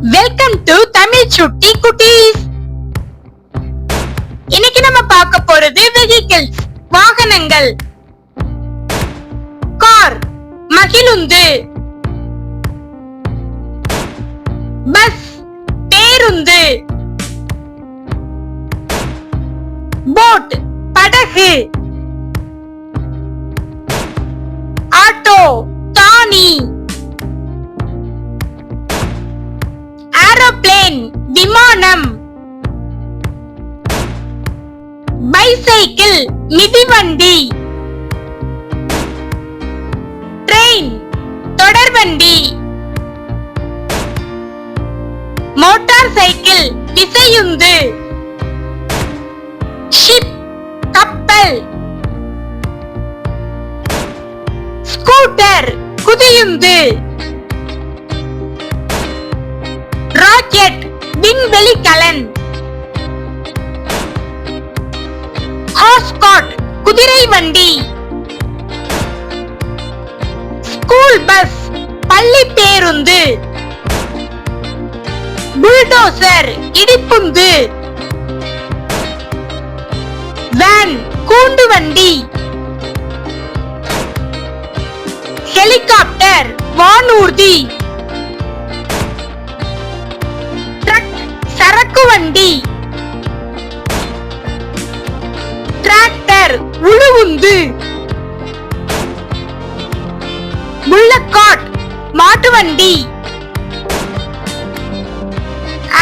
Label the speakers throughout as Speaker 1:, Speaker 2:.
Speaker 1: Welcome to Tamil சுட்டி குட்டீஸ் இன்னைக்கு நம்ம பார்க்க போறது வெஹிக்கிள்ஸ் வாகனங்கள். கார் மகிழுந்து. பஸ் பேருந்து. போட் படகு. ஏரோப்ளேன் விமானம். பைசைக்கிள் மிதிவண்டி. ட்ரெயின் தொடர்வண்டி. மோட்டார் சைக்கிள் விசையுந்து. ஷிப் கப்பல். ஸ்கூட்டர் குதியுந்து. விண்வெளி கலன் ஹாஸ்காட் குதிரை வண்டி. ஸ்கூல் பஸ் பள்ளி பேருந்து. புல்டோசர் இடிப்புந்து வேன் கூண்டு வண்டி. ஹெலிகாப்டர் வானூர்தி. வண்டி. டிராக்டர் உழுவுந்து முள்ளக்காட் மாட்டு வண்டி.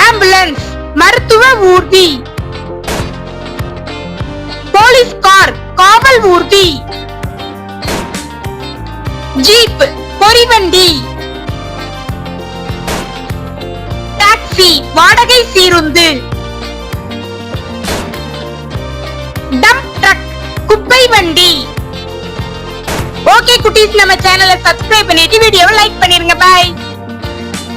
Speaker 1: ஆம்புலன்ஸ் மருத்துவ ஊர்தி. போலீஸ் கார் காவல் ஊர்தி. ஜீப் பொறிவண்டி டாக்ஸி வாடகை சீருந்து. டம்ப் ட்ரக் குப்பை வண்டி. ஓகே குட்டீஸ் நம்ம சேனலை சப்ஸ்கிரைப் பண்ணிட்டு வீடியோவை லைக் பண்ணிருங்க. பாய்